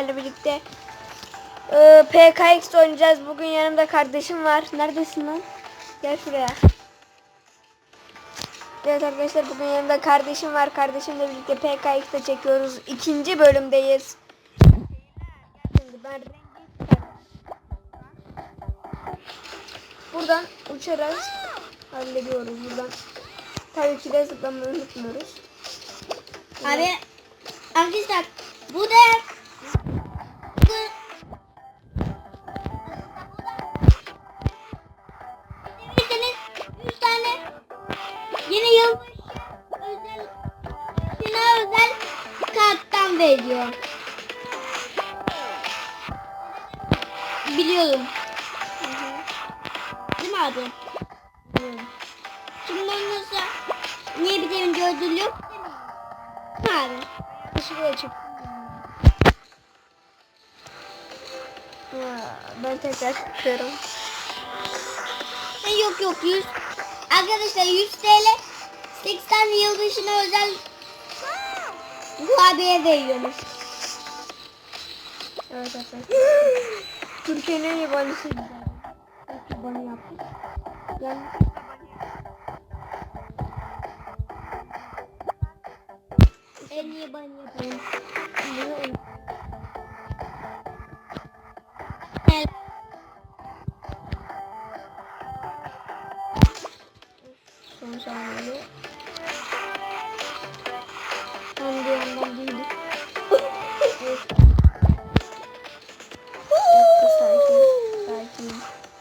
sizlerle birlikte e, PKX oynayacağız. Bugün yanımda kardeşim var. Neredesin lan? Gel şuraya. Evet arkadaşlar bugün yanımda kardeşim var. Kardeşimle birlikte PKX'de çekiyoruz. İkinci bölümdeyiz. Ben Buradan uçarak hallediyoruz. Buradan tabii ki de zıplamayı unutmuyoruz. Abi arkadaşlar bu da karttan veriyor. Biliyorum. Değil mi abi? Hı. Şimdi olmazsa niye bir de önce ödül yok? Değil mi abi? Çık. Ya, Ben tekrar çıkıyorum. Yok yok 100. Arkadaşlar 100 TL 80 yılbaşına özel kurabiye veriyormuş. Evet arkadaşlar. Türkiye'nin en balisi güzel. Belki bana yaptık. Yani En iyi ben yaparım. bunu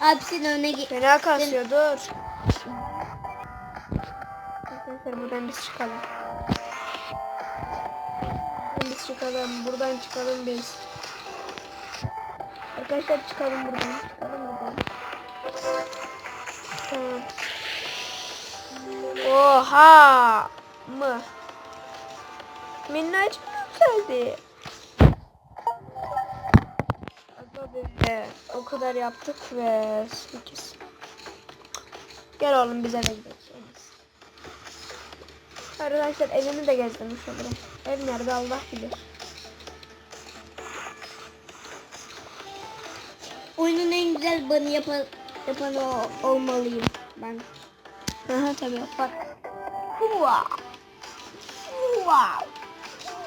Abi sen öne git. Fena kasıyor dur. Arkadaşlar buradan biz çıkalım. Buradan biz çıkalım. Buradan çıkalım biz. Arkadaşlar çıkalım buradan. Çıkalım buradan. Tamam. Oha mı? Minnacık yükseldi. Be, o kadar yaptık ve 8. Gel oğlum bize de gidelim. Arkadaşlar evimi de gezdirmiş olurum. Ev nerede Allah bilir. Oyunun en güzel banı yapan, yapan o, olmalıyım ben. Aha tabii. Bak. Wow. Wow.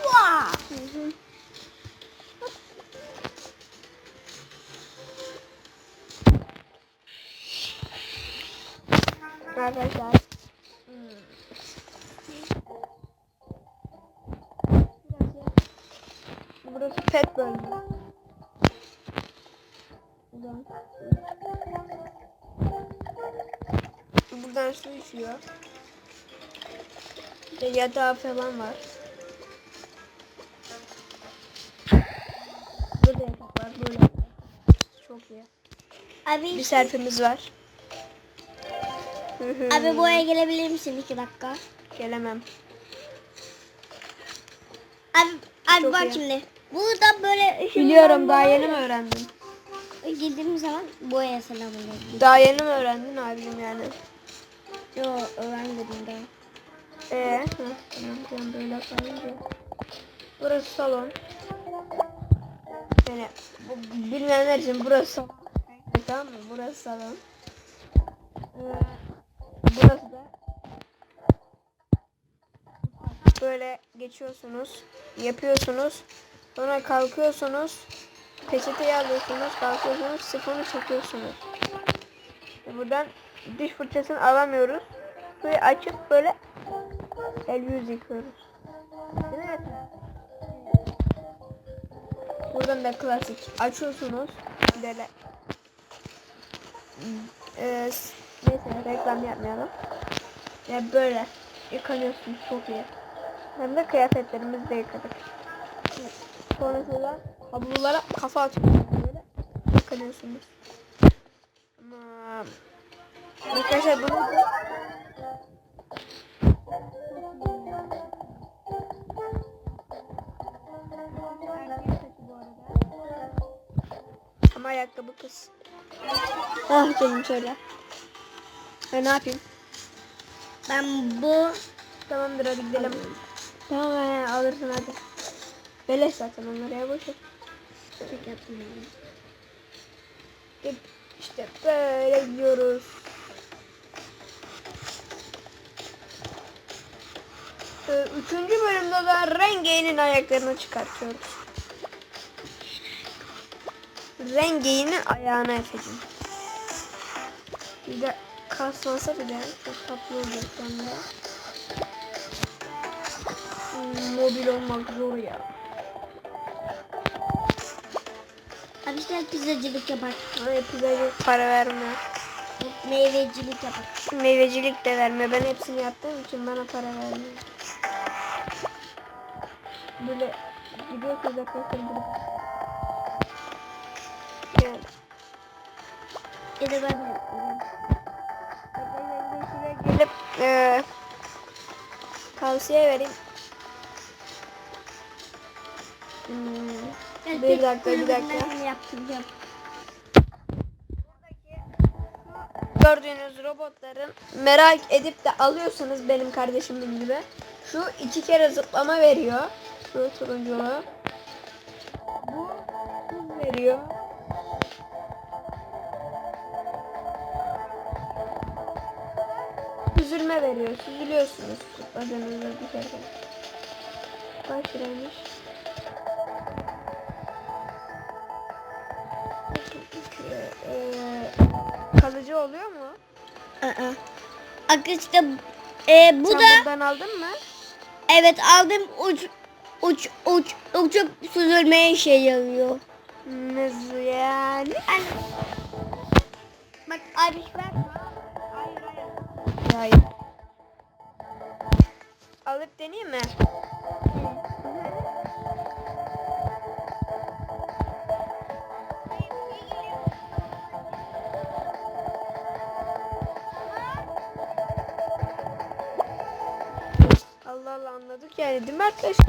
Wow. Hı hı. Arkadaşlar. Burası pet bölümü. Buradan, Buradan su içiyor. İşte yatağı falan var. Burada yatak var. Böyle. Çok iyi. Abi, Bir serpimiz var. Abi buraya gelebilir misin iki dakika? Gelemem. Abi, abi Çok bak iyi. şimdi. Burada böyle Biliyorum daha yeni mi öğrendin? Girdiğim zaman buraya selamünaleyküm. Daha yeni mi öğrendin abim yani? Yo öğrenmedim daha. Ee, tamam böyle koyunca. Burası salon. Yani bu, bilmeyenler için burası salon. Tamam mı? Burası salon. Ee, burası da böyle geçiyorsunuz, yapıyorsunuz, sonra kalkıyorsunuz, peçeteyi alıyorsunuz, kalkıyorsunuz, sifonu çekiyorsunuz. Buradan diş fırçasını alamıyoruz. Suyu açıp böyle el yüz yıkıyoruz. Değil? Buradan da klasik açıyorsunuz böyle ee, neyse reklam yapmayalım. Ya böyle yıkanıyorsunuz çok iyi. Hem de kıyafetlerimizi de yıkadık. Sonrasında havlulara kafa atıyorsunuz böyle yıkanıyorsunuz. Arkadaşlar bunu da Ama ayakkabı kız. Ah canım şöyle. Ben ne yapayım? Ben bu Tamamdır hadi gidelim. Tamam he, alırsın hadi. Beleş zaten onları ya boş ver. Yani. Hep işte böyle gidiyoruz. Ee, Üçüncü bölümde de Renge'nin ayaklarını çıkartıyoruz. Renge'nin ayağına efendim. Bir de kasmasa bile çok tatlı olacak sonra. Hmm, Mobil olmak zor ya. Abi işte pizzacılık yapar. Hani pizzacı para vermiyor. Meyvecilik yapar. Meyvecilik de vermiyor. Ben hepsini yaptığım için bana para vermiyor. Böyle gidiyor burada. Yani. Ya da ben şuraya gelip eee tavsiye vereyim. Hmm, Bir dakika, bir dakika. yaptıracağım. gördüğünüz robotların merak edip de alıyorsanız benim kardeşimin gibi şu iki kere zıplama veriyor. Şu turunculu. Bu veriyor. Süzülme veriyor. Süzülüyorsunuz zıpladığınızda bir kere. Kaç liraymış? Ee, kalıcı oluyor mu? Aa. Arkadaşlar e, bu Sen da buradan aldın mı? evet aldım uç uç uç uçup süzülmeye işe yarıyor. Nasıl yani? Bak abi ver. Hayır hayır. Hayır. Alıp deneyeyim mi? Allah Allah anladık yani değil mi arkadaşlar?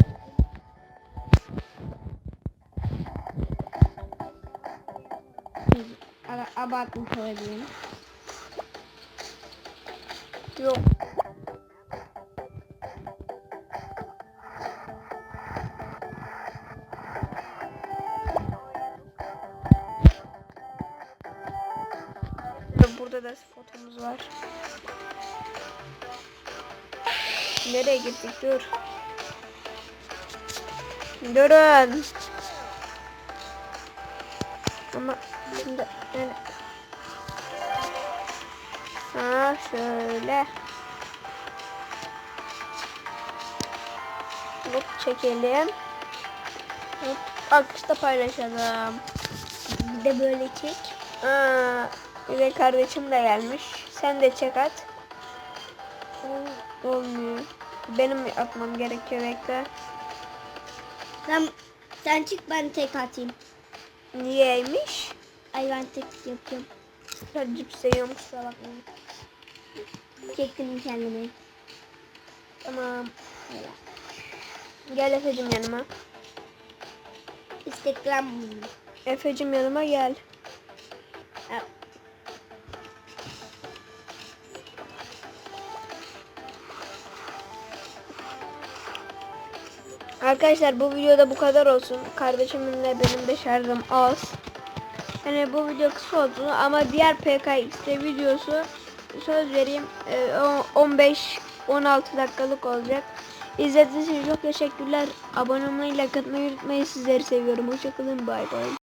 Abartmış olabilirim. Yok. Da fotomuz var. Nereye gittik? Dur. Durun. Ama şimdi yani Ha şöyle. Hop çekelim. Hop akışta paylaşalım. Bir de böyle çek. Aa, bir de kardeşim de gelmiş. Sen de çek at. Olmuyor. Benim atmam gerekiyor bekle. Sen, sen çık ben tek atayım. Niyeymiş? Ay ben tek yapıyorum. Sen cips seviyorum kusura bakmayın. Çektim kendimi. Tamam. Gel Efe'cim yanıma. Instagram Efe'cim yanıma gel. Arkadaşlar bu videoda bu kadar olsun. Kardeşimle benim de şarjım az. Yani bu video kısa oldu ama diğer PKX'de videosu söz vereyim 15-16 dakikalık olacak. İzlediğiniz için çok teşekkürler. Abone olmayı, like atmayı unutmayın. Sizleri seviyorum. Hoşçakalın. Bay bay.